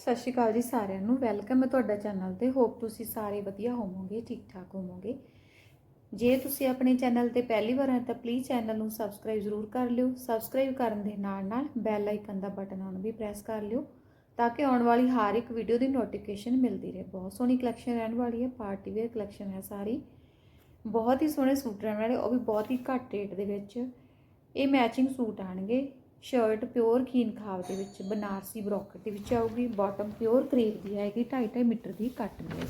ਸਤਿ ਸ਼੍ਰੀ ਅਕਾਲ ਜੀ ਸਾਰਿਆਂ ਨੂੰ। ਵੈਲਕਮ ਹੈ ਤੁਹਾਡਾ ਚੈਨਲ ਤੇ। ਹੋਪ ਤੁਸੀਂ ਸਾਰੇ ਵਧੀਆ ਹੋਵੋਗੇ ਠੀਕ ਠਾਕ ਹੋਵੋਗੇ। ਜੇ ਤੁਸੀਂ ਆਪਣੇ ਚੈਨਲ ਤੇ ਪਹਿਲੀ ਵਾਰ ਆਏ ਤਾਂ ਪਲੀਜ਼ ਚੈਨਲ ਨੂੰ ਸਬਸਕ੍ਰਾਈਬ ਜ਼ਰੂਰ ਕਰ ਲਿਓ। ਸਬਸਕ੍ਰਾਈਬ ਕਰਨ ਦੇ ਨਾਲ ਨਾਲ ਬੈਲ ਆਈਕਨ ਦਾ ਬਟਨ ਆਨ ਵੀ ਪ੍ਰੈਸ ਕਰ ਲਿਓ, ਤਾਂ ਕਿ ਆਉਣ ਵਾਲੀ ਹਰ ਇੱਕ ਵੀਡੀਓ ਦੀ ਨੋਟੀਫਿਕੇਸ਼ਨ ਮਿਲਦੀ ਰਹੇ। ਬਹੁਤ ਸੋਹਣੀ ਕਲੈਕਸ਼ਨ ਰਹਿਣ ਵਾਲੀ ਹੈ। ਪਾਰਟੀ ਵੇਅਰ ਕਲੈਕਸ਼ਨ ਹੈ ਸਾਰੀ। ਬਹੁਤ ਹੀ ਸੋਹਣੇ ਸੂਟ ਰਹਿਣ ਵਾਲੇ, ਉਹ ਵੀ ਬਹੁਤ ਹੀ ਘੱਟ ਰੇਟ ਦੇ ਵਿੱਚ। ਇਹ ਮੈਚਿੰਗ ਸੂਟ ਆਣਗੇ। ਸ਼ਰਟ ਪਿਓਰ ਖੀਨ ਖਾਵ ਦੇ ਵਿੱਚ, ਬਨਾਰਸੀ ਬਰੋਕਟ ਦੇ ਵਿੱਚ ਆਊਗੀ। ਬਾਟਮ ਪਿਓਰ ਕਰੇਪ ਦੀ ਆਏਗੀ 2.5 ਮੀਟਰ ਦੀ ਕੱਟ ਮਿਲੇਗੀ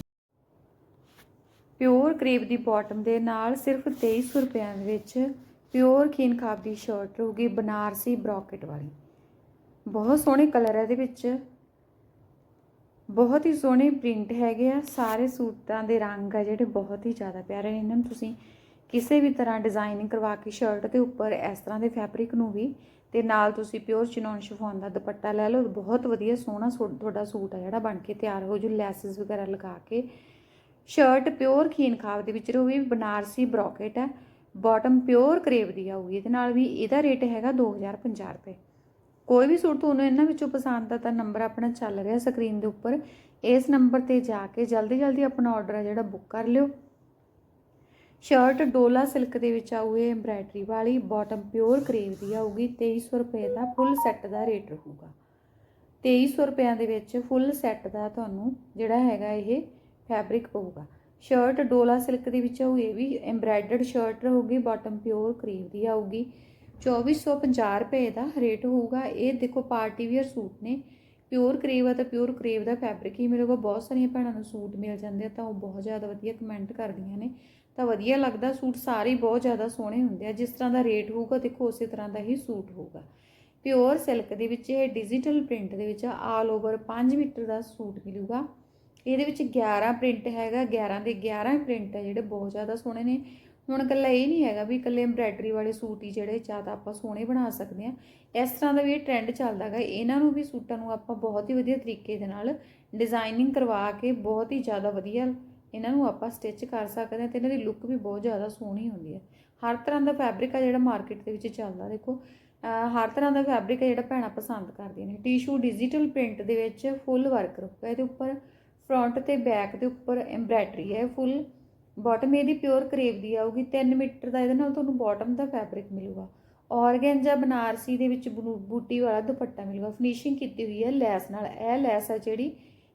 ਪਿਓਰ ਕਰੇਪ ਦੀ ਬਾਟਮ ਦੇ ਨਾਲ ਸਿਰਫ 2300 ਰੁਪਏ ਦੇ ਵਿੱਚ ਪਿਓਰ ਖੀਨ ਖਾਵ ਦੀ ਸ਼ਰਟ ਰਹੂਗੀ, ਬਨਾਰਸੀ ਬਰੋਕਟ ਵਾਲੀ। ਬਹੁਤ ਸੋਹਣੇ ਕਲਰ ਹੈ ਇਹਦੇ ਵਿੱਚ। ਬਹੁਤ ਹੀ ਸੋਹਣੇ ਪ੍ਰਿੰਟ ਹੈਗੇ ਆ। ਸਾਰੇ ਸੂਟਾਂ ਦੇ ਰੰਗ ਆ ਜਿਹੜੇ ਬਹੁਤ ਹੀ ਜ਼ਿਆਦਾ ਪਿਆਰੇ ਨੇ। ਇਹਨਾਂ ਨੂੰ ਤੁਸੀਂ ਕਿਸੇ ਵੀ ਤਰ੍ਹਾਂ ਡਿਜ਼ਾਈਨਿੰਗ ਕਰਵਾ ਕੇ ਸ਼ਰਟ ਦੇ ਉੱਪਰ ਇਸ ਤਰ੍ਹਾਂ ਦੇ ਫੈਬਰਿਕ ਨੂੰ ਵੀ ਤੇ ਨਾਲ ਤੁਸੀਂ ਪਿਓਰ ਚਿਨੌਨ ਸ਼ਿਫੋਨ ਦਾ ਦੁਪੱਟਾ ਲੈ ਲਓ। ਬਹੁਤ ਵਧੀਆ ਸੋਹਣਾ ਸੂਟ ਤੁਹਾਡਾ ਸੂਟ ਆ ਜਿਹੜਾ ਬਣ ਕੇ ਤਿਆਰ ਹੋ ਜੂ ਲੈਸਸ ਵਗੈਰਾ ਲਗਾ ਕੇ। ਸ਼ਰਟ ਪਿਓਰ ਖੀਨ ਖਾਬ ਦੇ ਵਿੱਚ ਰਹੂਗੀ ਬਨਾਰਸੀ ਬਰੋਕਟ ਹੈ ਬਾਟਮ ਪਿਓਰ ਕਰੇਵ ਦੀ ਆਊਗੀ ਇਹਦੇ ਨਾਲ ਵੀ ਇਹਦਾ ਰੇਟ ਹੈਗਾ 2050 ਰੁਪਏ। ਕੋਈ ਵੀ ਸੂਟ ਤੁਹਾਨੂੰ ਇਹਨਾਂ ਵਿੱਚੋਂ ਪਸੰਦ ਆ ਤਾਂ ਨੰਬਰ ਆਪਣਾ ਚੱਲ ਰਿਹਾ ਸਕਰੀਨ ਦੇ ਉੱਪਰ। ਇਸ ਨੰਬਰ ਤੇ ਜਾ ਕੇ ਜਲਦੀ ਜਲਦੀ ਆਪਣਾ ਆਰਡਰ ਹੈ ਜਿਹੜਾ ਬੁੱਕ ਕਰ ਲਿਓ। ਸ਼ਰਟ ਡੋਲਾ ਸਿਲਕ ਦੇ ਵਿੱਚ ਆਊ ਇਹ ਐਮਬ੍ਰਾਇਡਰੀ ਵਾਲੀ ਬਾਟਮ ਪਿਓਰ ਕਰੇਵ ਦੀ ਆਊਗੀ 2300 ਰੁਪਏ ਦਾ ਫੁੱਲ ਸੈੱਟ ਦਾ ਰੇਟ ਰਹੂਗਾ। 2300 ਰੁਪਿਆਂ ਦੇ ਵਿੱਚ ਫੁੱਲ ਸੈੱਟ ਦਾ ਤੁਹਾਨੂੰ ਜਿਹੜਾ ਹੈਗਾ ਇਹ ਫੈਬਰਿਕ ਪਊਗਾ। ਸ਼ਰਟ ਡੋਲਾ ਸਿਲਕ ਦੇ ਵਿੱਚ ਆਊ ਇਹ ਵੀ ਐਮਬ੍ਰਾਇਡਰਡ ਸ਼ਰਟ ਰਹੂਗੀ ਬਾਟਮ ਪਿਓਰ ਕਰੇਵ ਦੀ ਆਊਗੀ। 2450 ਰੁਪਏ ਦਾ ਰੇਟ ਹੋਊਗਾ। ਇਹ ਦੇਖੋ, ਪਾਰਟੀ ਵੇਅਰ ਸੂਟ ਨੇ। ਪਿਓਰ ਕਰੇਵ ਆ ਤਾਂ ਪਿਓਰ ਕਰੇਵ ਦਾ ਫੈਬਰਿਕ ਹੀ ਮਿਲੂਗਾ ਬਹੁਤ ਸਾਰੀਆਂ ਭੈਣਾਂ ਨੂੰ ਸੂਟ ਮਿਲ ਜਾਂਦੇ ਆ, ਤਾਂ ਉਹ ਬਹੁਤ ਜ਼ਿਆਦਾ ਵਧੀਆ ਕਮੈਂਟ ਕਰਦੀਆਂ ਨੇ। ਤਾਂ ਵਧੀਆ ਲੱਗਦਾ, ਸੂਟ ਸਾਰੇ ਹੀ ਬਹੁਤ ਜ਼ਿਆਦਾ ਸੋਹਣੇ ਹੁੰਦੇ ਆ, ਜਿਸ ਤਰ੍ਹਾਂ ਦਾ ਰੇਟ ਹੋਊਗਾ, ਦੇਖੋ ਉਸੇ ਤਰ੍ਹਾਂ ਦਾ ਹੀ ਸੂਟ ਹੋਊਗਾ। ਪਿਓਰ ਸਿਲਕ ਦੇ ਵਿੱਚ ਇਹ ਡਿਜੀਟਲ ਪ੍ਰਿੰਟ ਦੇ ਵਿੱਚ ਆਲ ਓਵਰ 5 ਮੀਟਰ ਦਾ ਸੂਟ ਮਿਲੂਗਾ। ਇਹਦੇ ਵਿੱਚ 11 ਪ੍ਰਿੰਟ ਹੈਗਾ 11 ਦੇ 11 ਪ੍ਰਿੰਟ ਆ ਜਿਹੜੇ ਬਹੁਤ ਜ਼ਿਆਦਾ ਸੋਹਣੇ ਨੇ। ਹੁਣ ਇਕੱਲਾ ਇਹ ਨਹੀਂ ਹੈਗਾ ਵੀ ਇਕੱਲੇ ਐਮਬ੍ਰਾਇਡਰੀ ਵਾਲੇ ਸੂਟ ਹੀ ਜਿਹੜੇ ਜ਼ਿਆਦਾ ਆਪਾਂ ਸੋਹਣੇ ਬਣਾ ਸਕਦੇ ਆ ਇਸ ਤਰ੍ਹਾਂ ਦਾ ਵੀ ਇਹ ਟ੍ਰੈਂਡ ਚੱਲਦਾ ਹੈਗਾ। ਇਹਨਾਂ ਨੂੰ ਵੀ ਸੂਟਾਂ ਨੂੰ ਆਪਾਂ ਬਹੁਤ ਹੀ ਵਧੀਆ ਤਰੀਕੇ ਦੇ ਨਾਲ ਡਿਜ਼ਾਈਨਿੰਗ ਕਰਵਾ ਕੇ ਬਹੁਤ ਹੀ ਜ਼ਿਆਦਾ ਵਧੀਆ ਇਹਨਾਂ ਨੂੰ ਆਪਾਂ ਸਟਿਚ ਕਰ ਸਕਦੇ ਹਾਂ ਤੇ ਇਹਨਾਂ ਦੀ ਲੁੱਕ ਵੀ ਬਹੁਤ ਜ਼ਿਆਦਾ ਸੋਹਣੀ ਹੁੰਦੀ ਹੈ। ਹਰ ਤਰ੍ਹਾਂ ਦਾ ਫੈਬਰਿਕ ਆ ਜਿਹੜਾ ਮਾਰਕੀਟ ਦੇ ਵਿੱਚ ਚੱਲਦਾ, ਦੇਖੋ। ਹਰ ਤਰ੍ਹਾਂ ਦਾ ਫੈਬਰਿਕ ਹੈ ਜਿਹੜਾ ਭੈਣਾਂ ਪਸੰਦ ਕਰਦੀਆਂ ਨੇ। ਟਿਸ਼ੂ ਡਿਜੀਟਲ ਪ੍ਰਿੰਟ ਦੇ ਵਿੱਚ ਫੁੱਲ ਵਰਕ ਰਹੂਗਾ ਇਹਦੇ ਉੱਪਰ ਫਰੰਟ ਤੇ ਬੈਕ ਦੇ ਉੱਪਰ ਐਮਬ੍ਰਾਇਡਰੀ ਹੈ। ਫੁੱਲ ਬਾਟਮ ਇਹਦੀ ਪਿਓਰ ਕਰੇਵ ਦੀ ਆਊਗੀ 3 ਮੀਟਰ ਦਾ ਇਹਦੇ ਨਾਲ ਤੁਹਾਨੂੰ ਬਾਟਮ ਦਾ ਫੈਬਰਿਕ ਮਿਲੂਗਾ। ਔਰਗੈਂਜਾ ਬਨਾਰਸੀ ਦੇ ਵਿੱਚ ਬੂਟੀ ਵਾਲਾ ਦੁਪੱਟਾ ਮਿਲੂਗਾ। ਫਿਨਿਸ਼ਿੰਗ ਕੀਤੀ ਹੋਈ ਹੈ ਲੈਸ ਨਾਲ। ਇਹ ਲੈਸ ਹੈ ਜਿਹੜੀ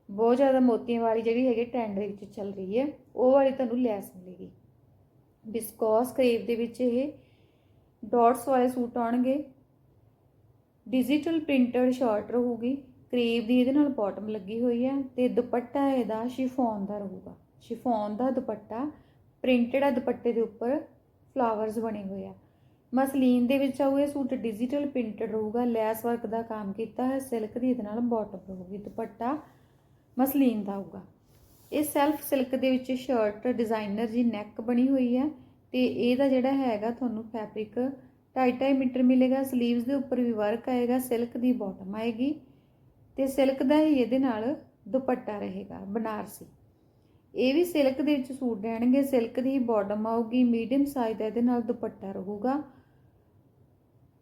ਬਹੁਤ ਜ਼ਿਆਦਾ ਮੋਤੀਆਂ ਵਾਲੀ ਜਿਹੜੀ ਹੈਗੀ ਟ੍ਰੈਂਡ ਦੇ ਵਿੱਚ ਚੱਲ ਰਹੀ ਹੈ। ਉਹ ਵਾਲੀ ਤੁਹਾਨੂੰ ਲੈਸ ਮਿਲੇਗੀ। ਬਿਸਕੋਸ ਕਰੇਵ ਦੇ ਵਿੱਚ ਇਹ ਡਾਟਸ ਵਾਲੇ ਸੂਟ ਆਉਣਗੇ। ਡਿਜੀਟਲ ਪ੍ਰਿੰਟਡ ਸ਼ਾਰਟ ਰਹੂਗੀ। ਕਰੇਵ ਦੀ ਇਹਦੇ ਨਾਲ ਬਾਟਮ ਲੱਗੀ ਹੋਈ ਹੈ ਤੇ ਦੁਪੱਟਾ ਇਹਦਾ ਸ਼ਿਫੋਨ ਦਾ ਰਹੂਗਾ। ਸ਼ਿਫੋਨ ਦਾ ਦੁਪੱਟਾ, ਪ੍ਰਿੰਟਡ ਆ ਦੁਪੱਟੇ ਦੇ ਉੱਪਰ, ਫਲਾਵਰਸ ਬਣੇ ਹੋਏ ਆ। ਮਸਲੀਨ ਦੇ ਵਿੱਚ ਆਊ ਇਹ ਸੂਟ ਡਿਜੀਟਲ ਪ੍ਰਿੰਟਡ ਰਹੂਗਾ, ਲੈਸ ਵਰਕ ਦਾ ਕੰਮ ਕੀਤਾ ਹੈ ਸਿਲਕ ਦੀ ਇਹਦੇ ਨਾਲ ਬਾਟਮ ਰਹੂਗੀ, ਦੁਪੱਟਾ ਮਸਲੀਨ ਦਾ ਹੋਊਗਾ ਇਹ ਸੈਲਫ ਸਿਲਕ ਦੇ ਵਿੱਚ ਸ਼ਰਟ ਡਿਜ਼ਾਈਨਰ ਜੀ ਨੈਕ ਬਣੀ ਹੋਈ ਹੈ ਤੇ ਇਹਦਾ ਜਿਹੜਾ ਹੈਗਾ ਤੁਹਾਨੂੰ ਫੈਬਰਿਕ 2.5 ਮੀਟਰ ਮਿਲੇਗਾ ਸਲੀਵਸ ਦੇ ਉੱਪਰ ਵੀ ਵਰਕ ਆਏਗਾ, ਸਿਲਕ ਦੀ ਬਾਟਮ ਆਏਗੀ ਤੇ ਸਿਲਕ ਦਾ ਹੀ ਇਹਦੇ ਨਾਲ ਦੁਪੱਟਾ ਰਹੇਗਾ, ਬਨਾਰਸੀ। ਇਹ ਵੀ ਸਿਲਕ ਦੇ ਵਿੱਚ ਸੂਟ ਰਹਿਣਗੇ, ਸਿਲਕ ਦੀ ਬਾਟਮ ਆਊਗੀ ਮੀਡੀਅਮ ਸਾਈਜ਼ ਦਾ ਇਹਦੇ ਨਾਲ ਦੁਪੱਟਾ ਰਹੂਗਾ।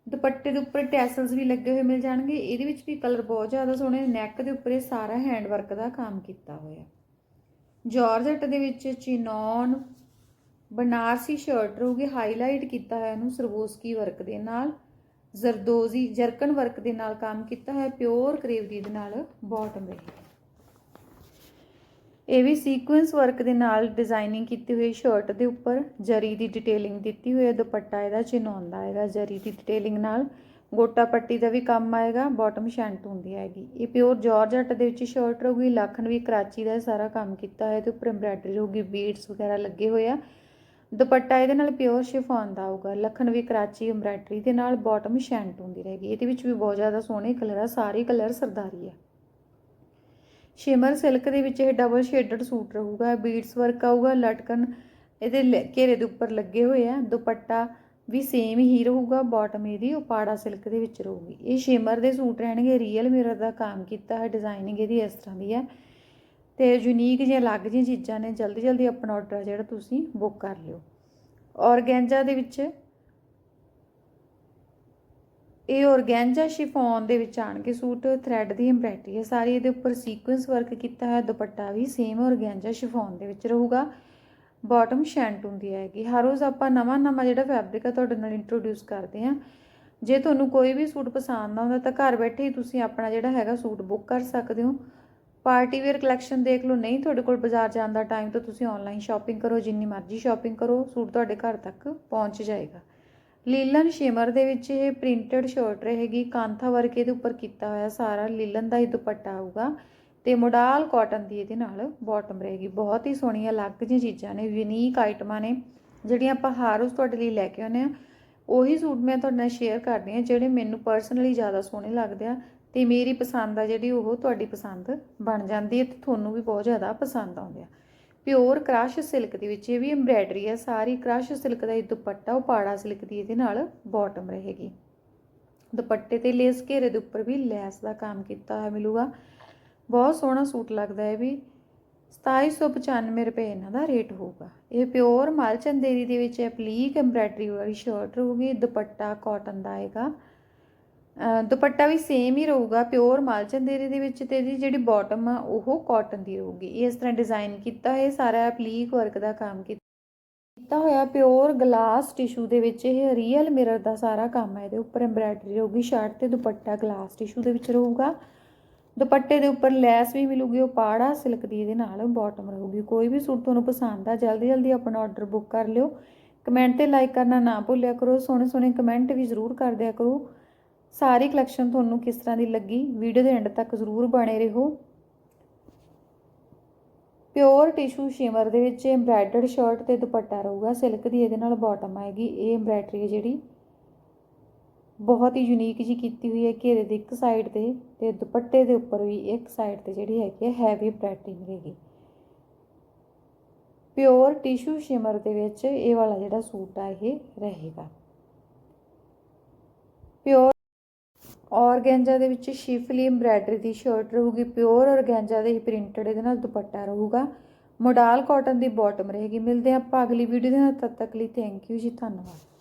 ਦੁਪੱਟੇ ਦੇ ਉੱਪਰ ਟੈਸਲਸ ਵੀ ਲੱਗੇ ਹੋਏ ਮਿਲ ਜਾਣਗੇ, ਇਹਦੇ ਵਿੱਚ ਵੀ ਕਲਰ ਬਹੁਤ ਜ਼ਿਆਦਾ ਸੋਹਣੇ ਨੈਕ ਦੇ ਉੱਪਰ ਇਹ ਸਾਰਾ ਹੈਂਡ ਵਰਕ ਦਾ ਕੰਮ ਕੀਤਾ ਹੋਇਆ ਜਾਰਜਟ ਦੇ ਵਿੱਚ ਚਿਨੌਨ ਬਨਾਰਸੀ ਸ਼ਰਟ ਰਹੂਗੀ ਹਾਈਲਾਈਟ ਕੀਤਾ ਹੋਇਆ ਇਹਨੂੰ ਸਰਬੋਸਕੀ ਵਰਕ ਦੇ ਨਾਲ ਜ਼ਰਦੋਜ਼ੀ ਜਰਕਨ ਵਰਕ ਦੇ ਨਾਲ ਕੰਮ ਕੀਤਾ ਹੈ ਪਿਓਰ ਕਰੇਵ ਦੀ ਦੇ ਨਾਲ ਬਾਟਮ ਰਹੇਗੀ। ਇਹ ਵੀ ਸੀਕੁਐਂਸ ਵਰਕ ਦੇ ਨਾਲ ਡਿਜ਼ਾਈਨਿੰਗ ਕੀਤੀ ਹੋਈ ਸ਼ਰਟ ਦੇ ਉੱਪਰ, ਜਰੀ ਦੀ ਡਿਟੇਲਿੰਗ ਦਿੱਤੀ ਹੋਈ ਹੈ, ਦੁਪੱਟਾ ਇਹਦਾ ਚਿਨਾਉਂਦਾ ਆਏਗਾ ਜਰੀ ਦੀ ਡਿਟੇਲਿੰਗ ਨਾਲ। ਗੋਟਾ ਪੱਟੀ ਦਾ ਵੀ ਕੰਮ ਆਏਗਾ ਬਾਟਮ ਸ਼ੈਂਟ ਹੁੰਦੀ ਹੈਗੀ। ਇਹ ਪਿਓਰ ਜਾਰਜਟ ਦੇ ਵਿੱਚ ਸ਼ਰਟ ਰਹੂਗੀ ਲਖਨਵੀ ਕਰਾਚੀ ਦਾ ਸਾਰਾ ਕੰਮ ਕੀਤਾ ਹੋਇਆ ਤੇ ਉੱਪਰ ਐਮਬ੍ਰਾਇਡਰੀ ਰਹੂਗੀ ਬੀਡਸ ਵਗੈਰਾ ਲੱਗੇ ਹੋਏ ਆ। ਦੁਪੱਟਾ ਇਹਦੇ ਨਾਲ ਪਿਓਰ ਸ਼ਿਫੋਨ ਦਾ ਆਊਗਾ ਲਖਨਵੀ ਕਰਾਚੀ ਐਮਬ੍ਰਾਇਡਰੀ ਦੇ ਨਾਲ ਬਾਟਮ ਸ਼ੈਂਟ ਹੁੰਦੀ ਰਹੇਗੀ। ਇਹਦੇ ਵਿੱਚ ਵੀ ਬਹੁਤ ਜ਼ਿਆਦਾ ਸੋਹਣੇ ਕਲਰ ਆ, ਸਾਰੇ ਕਲਰ ਸਰਦਾਰੀ ਆ। ਸ਼ਿਮਰ ਸਿਲਕ ਦੇ ਵਿੱਚ ਇਹ ਡਬਲ ਸ਼ੇਡਡ ਸੂਟ ਰਹੂਗਾ ਬੀਡਸ ਵਰਕ ਆਊਗਾ ਲਟਕਨ ਇਹਦੇ ਘੇਰੇ ਦੇ ਉੱਪਰ ਲੱਗੇ ਹੋਏ ਆ, ਦੁਪੱਟਾ ਵੀ ਸੇਮ ਹੀ ਰਹੂਗਾ ਬਾਟਮ ਇਹਦੀ ਉਹ ਪਾੜਾ ਸਿਲਕ ਦੇ ਵਿੱਚ ਰਹੂਗੀ। ਇਹ ਸ਼ਿਮਰ ਦੇ ਸੂਟ ਰਹਿਣਗੇ ਰੀਅਲ ਮਿਰਰ ਦਾ ਕੰਮ ਕੀਤਾ ਹੈ ਡਿਜ਼ਾਈਨਿੰਗ ਇਹਦੀ ਇਸ ਤਰ੍ਹਾਂ ਦੀ ਹੈ ਤੇ ਯੂਨੀਕ ਜਿਹੀਆਂ ਅਲੱਗ ਜਿਹੀਆਂ ਚੀਜ਼ਾਂ ਨੇ ਜਲਦੀ ਜਲਦੀ ਆਪਣਾ ਆਰਡਰ ਜਿਹੜਾ ਤੁਸੀਂ ਬੁੱਕ ਕਰ ਲਿਓ। ਔਰਗੈਂਜਾ ਦੇ ਵਿੱਚ ਇਹ ਔਰਗੈਂਜਾ ਸ਼ਿਫੋਨ ਦੇ ਵਿੱਚ ਆਣਗੇ ਸੂਟ ਥ੍ਰੈਡ ਦੀ ਐਮਬ੍ਰਾਇਡਰੀ ਹੈ। ਸਾਰੀ ਇਹਦੇ ਉੱਪਰ ਸੀਕੁਐਂਸ ਵਰਕ ਕੀਤਾ ਹੋਇਆ ਦੁਪੱਟਾ ਵੀ ਸੇਮ ਔਰਗੈਂਜਾ ਸ਼ਿਫੋਨ ਦੇ ਵਿੱਚ ਰਹੂਗਾ। ਬਾਟਮ ਸ਼ੈਂਟ ਹੁੰਦੀ ਹੈਗੀ। ਹਰ ਰੋਜ਼ ਆਪਾਂ ਨਵਾਂ ਨਵਾਂ ਜਿਹੜਾ ਫੈਬਰਿਕ ਆ ਤੁਹਾਡੇ ਨਾਲ ਇੰਟਰੋਡਿਊਸ ਕਰਦੇ ਹਾਂ। ਜੇ ਤੁਹਾਨੂੰ ਕੋਈ ਵੀ ਸੂਟ ਪਸੰਦ ਆਉਂਦਾ ਤਾਂ ਘਰ ਬੈਠੇ ਹੀ ਤੁਸੀਂ ਆਪਣਾ ਜਿਹੜਾ ਹੈਗਾ ਸੂਟ ਬੁੱਕ ਕਰ ਸਕਦੇ ਹੋ। ਪਾਰਟੀ ਵੇਅਰ ਕਲੈਕਸ਼ਨ ਦੇਖ ਲਓ। ਨਹੀਂ ਤੁਹਾਡੇ ਕੋਲ ਬਾਜ਼ਾਰ ਜਾਣ ਦਾ ਟਾਈਮ ਤਾਂ ਤੁਸੀਂ ਆਨਲਾਈਨ ਸ਼ਾਪਿੰਗ ਕਰੋ। ਜਿੰਨੀ ਮਰਜ਼ੀ ਸ਼ਾਪਿੰਗ ਕਰੋ। ਸੂਟ ਤੁਹਾਡੇ ਘਰ ਤੱਕ ਪਹੁੰਚ ਜਾਏਗਾ। ਲੀਲਨ ਸ਼ਿਮਰ ਦੇ ਵਿੱਚ ਇਹ ਪ੍ਰਿੰਟਡ ਸ਼ਰਟ ਰਹੇਗੀ। ਕਾਂਥਾ ਵਰਕ ਇਹਦੇ ਉੱਪਰ ਕੀਤਾ ਹੋਇਆ ਸਾਰਾ ਲੀਲਨ ਦਾ ਹੀ ਦੁਪੱਟਾ ਆਊਗਾ ਤੇ ਮੋਡਾਲ ਕਾਟਨ ਦੀ ਇਹਦੇ ਨਾਲ ਬਾਟਮ ਰਹੇਗੀ। ਬਹੁਤ ਹੀ ਸੋਹਣੀਆਂ ਅਲੱਗ ਜਿਹੀਆਂ ਚੀਜ਼ਾਂ ਨੇ ਯੂਨੀਕ ਆਈਟਮਾਂ ਨੇ, ਜਿਹੜੀਆਂ ਆਪਾਂ ਹਰ ਰੋਜ਼ ਤੁਹਾਡੇ ਲਈ ਲੈ ਕੇ ਆਉਂਦੇ ਆ ਉਹੀ ਸੂਟ ਮੈਂ ਤੁਹਾਡੇ ਨਾਲ ਸ਼ੇਅਰ ਕਰਦੀ ਆ ਜਿਹੜੇ ਮੈਨੂੰ ਪਰਸਨਲੀ ਜ਼ਿਆਦਾ ਸੋਹਣੇ ਲੱਗਦੇ ਆ ਤੇ ਮੇਰੀ ਪਸੰਦ ਆ ਜਿਹੜੀ ਉਹ ਤੁਹਾਡੀ ਪਸੰਦ ਬਣ ਜਾਂਦੀ ਹੈ ਤੇ ਤੁਹਾਨੂੰ ਵੀ ਬਹੁਤ ਜ਼ਿਆਦਾ ਪਸੰਦ ਆਉਂਦੇ ਆ। ਪਿਓਰ ਕ੍ਰਸ਼ ਸਿਲਕ ਦੇ ਵਿੱਚ, ਇਹ ਵੀ ਐਮਬ੍ਰਾਇਡਰੀ ਹੈ ਸਾਰੀ ਕ੍ਰਸ਼ ਸਿਲਕ ਦਾ ਇਹ ਦੁਪੱਟਾ, ਉਹ ਪਾੜਾ ਸਿਲਕ ਦੀ ਇਹਦੇ ਨਾਲ ਬਾਟਮ ਰਹੇਗੀ। ਦੁਪੱਟੇ ਤੇ ਲੇਸ ਘੇਰੇ ਦੇ ਉੱਪਰ ਵੀ ਲੈਸ ਦਾ ਕੰਮ ਕੀਤਾ ਹੋਇਆ ਮਿਲੂਗਾ। ਬਹੁਤ ਸੋਹਣਾ ਸੂਟ ਲੱਗਦਾ ਹੈ ਵੀ। 2795 ਰੁਪਏ ਇਹਨਾਂ ਦਾ ਰੇਟ ਹੋਊਗਾ। ਇਹ ਪਿਓਰ ਮਲ ਚੰਦੇਰੀ ਦੇ ਵਿੱਚ ਐਪਲੀਕ ਐਮਬ੍ਰਾਇਡਰੀ ਵਾਲੀ ਸ਼ਰਟ ਰਹੂਗੀ, ਦੁਪੱਟਾ ਕਾਟਨ ਦਾ ਆਏਗਾ। ਦੁਪੱਟਾ ਵੀ ਸੇਮ ਹੀ ਰਹੂਗਾ ਪਿਓਰ ਮਾਲਚਨ ਚੰਦੇਰੀ ਦੇ ਵਿੱਚ ਤੇ ਇਹਦੀ ਜਿਹੜੀ ਬਾਟਮ ਆ, ਉਹ ਕਾਟਨ ਦੀ ਰਹੂਗੀ। ਇਸ ਤਰ੍ਹਾਂ ਡਿਜ਼ਾਈਨ ਕੀਤਾ ਹੋਇਆ ਸਾਰਾ ਪਲੀਕ ਵਰਕ ਦਾ ਕੰਮ ਕੀਤਾ। ਕੀਤਾ ਹੋਇਆ ਪਿਓਰ ਗਲਾਸ ਟਿਸ਼ੂ ਦੇ ਵਿੱਚ, ਇਹ ਰੀਅਲ ਮਿਰਰ ਦਾ ਸਾਰਾ ਕੰਮ ਹੈ ਇਹਦੇ ਉੱਪਰ ਐਮਬ੍ਰਾਇਡਰੀ ਰਹੂਗੀ ਸ਼ਰਟ ਤੇ ਦੁਪੱਟਾ ਗਲਾਸ ਟਿਸ਼ੂ ਦੇ ਵਿੱਚ ਰਹੂਗਾ। ਦੁਪੱਟੇ ਦੇ ਉੱਪਰ ਲੈਸ ਵੀ ਮਿਲੂਗੀ, ਉਹ ਪਾੜਾ ਸਿਲਕ ਦੀ, ਇਹਦੇ ਨਾਲ ਬਾਟਮ ਰਹੂਗੀ। ਕੋਈ ਵੀ ਸੂਟ ਤੁਹਾਨੂੰ ਪਸੰਦ ਆ, ਜਲਦੀ ਜਲਦੀ ਆਪਣਾ ਆਰਡਰ ਬੁੱਕ ਕਰ ਲਿਓ। ਕਮੈਂਟ ਤੇ ਲਾਈਕ ਕਰਨਾ ਨਾ ਭੁੱਲਿਆ ਕਰੋ, ਸੋਹਣੇ ਸੋਹਣੇ ਕਮੈਂਟ ਵੀ ਜ਼ਰੂਰ ਕਰ ਦਿਆ ਕਰੋ। ਸਾਰੀ ਕਲੈਕਸ਼ਨ ਤੁਹਾਨੂੰ ਕਿਸ ਤਰ੍ਹਾਂ ਦੀ ਲੱਗੀ? ਵੀਡੀਓ ਦੇ ਐਂਡ ਤੱਕ ਜ਼ਰੂਰ ਬਣੇ ਰਹੋ। ਪਿਓਰ ਟਿਸ਼ੂ ਸ਼ਿਮਰ ਦੇ ਵਿੱਚ ਐਮਬ੍ਰਾਇਡਰਡ ਸ਼ਰਟ ਤੇ ਦੁਪੱਟਾ ਰਹੂਗਾ। ਸਿਲਕ ਦੀ ਇਹਦੇ ਨਾਲ ਬਾਟਮ ਆਏਗੀ। ਇਹ ਐਮਬ੍ਰਾਇਡਰੀ ਜਿਹੜੀ। ਬਹੁਤ ਹੀ ਯੂਨੀਕ ਜੀ ਕੀਤੀ ਹੋਈ ਹੈ ਘੇਰੇ ਦੀ ਇੱਕ ਸਾਈਡ ਤੇ ਤੇ ਦੁਪੱਟੇ ਦੇ ਉੱਪਰ ਵੀ ਇੱਕ ਸਾਈਡ ਤੇ ਜਿਹੜੀ ਹੈਗੀ ਹੈ ਹੈਵੀ ਐਮਬ੍ਰਾਇਡਰੀ ਮਿਲੇਗੀ ਪਿਓਰ ਟਿਸ਼ੂ ਸ਼ਿਮਰ ਦੇ ਵਿੱਚ ਇਹ ਵਾਲਾ ਜਿਹੜਾ ਸੂਟ ਆ, ਇਹ ਰਹੇਗਾ। ਪਿਓਰ ਔਰਗੈਂਜਾ ਦੇ ਵਿੱਚ ਸ਼ਿਫਲੀ ਐਮਬ੍ਰਾਇਡਰੀ ਦੀ ਸ਼ਰਟ ਰਹੂਗੀ ਪਿਓਰ ਔਰਗੈਂਜਾ ਦੇ ਹੀ ਪ੍ਰਿੰਟਡ ਇਹਦੇ ਨਾਲ ਦੁਪੱਟਾ ਰਹੂਗਾ। ਮੋਡਾਲ ਕਾਟਨ ਦੀ ਬਾਟਮ ਰਹੇਗੀ। ਮਿਲਦੇ ਹਾਂ ਆਪਾਂ ਅਗਲੀ ਵੀਡੀਓ ਦੇ ਨਾਲ, ਤਦ ਤੱਕ ਲਈ ਥੈਂਕ ਯੂ ਜੀ, ਧੰਨਵਾਦ।